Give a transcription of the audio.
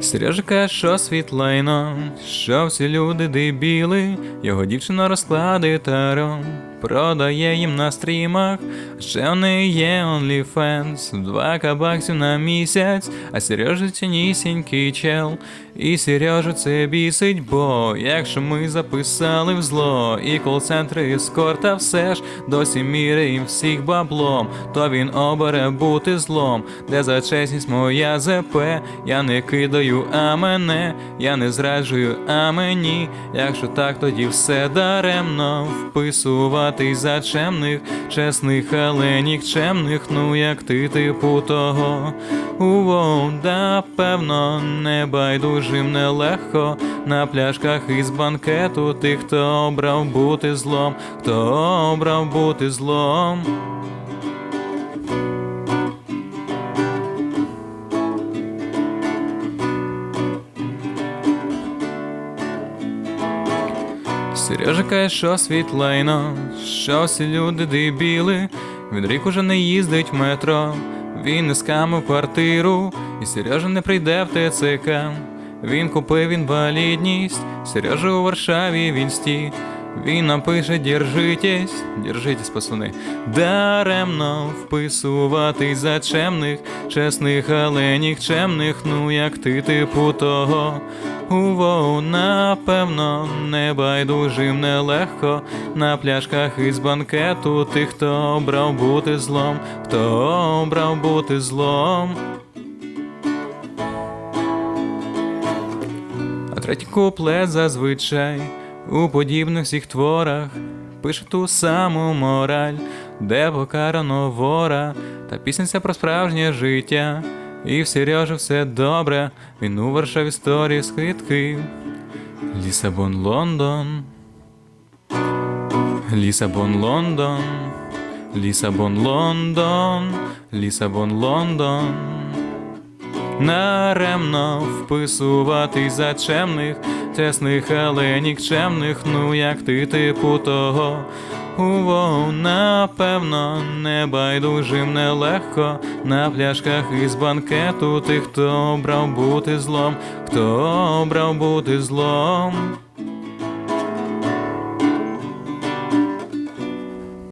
Сережа що світлайно, що всі люди дебіли, його дівчина розкладе таро, продає їм на стрімах, ще в неї є OnlyFans, два кабаксів на місяць, а Сережа цінісінький чел, і Сережу це бісить, бо якщо ми записали в зло, і кол-центри ескорта все ж досі міряєм всіх баблом, то він обере бути злом, де за чесність моя ЗП, я не кидаю, а мене, я не зраджую, а мені. Якщо так, тоді все даремно вписувати за чемних, чесних, але нікчемних, ну як ти, типу того. У да, певно, не байдужим нелегко на пляшках із банкету тих, хто обрав бути злом, хто обрав бути злом. Сережа каже, що світлайно, що всі люди дебіли. Він рік уже не їздить в метро, він не скамив квартиру, і Сережа не прийде в ТЦК. Він купив інвалідність, Сережа у Варшаві він сті. Він напише Держитесь, держитесь, пацани, даремно вписуватись за чемних, чесних, але нікчемних, ну як ти, типу того. Уво, напевно, не байдужим нелегко на пляшках із банкету тих, хто обрав бути злом, хто обрав бути злом. А третій куплет зазвичай у подібних всіх творах пише ту саму мораль, де покарано вора, та пісня про справжнє життя. І в Сережі все добре, він у Варшаві сторі скидки. Лісабон, Лондон. Лісабон, Лондон. Лісабон, Лондон. Лісабон, Лондон. Наремно вписувати зачемних, тесних, але нікчемних, ну як ти типу того. Увоу, напевно, не байдужим нелегко на пляшках із банкету тих, хто обрав бути злом, хто обрав бути злом.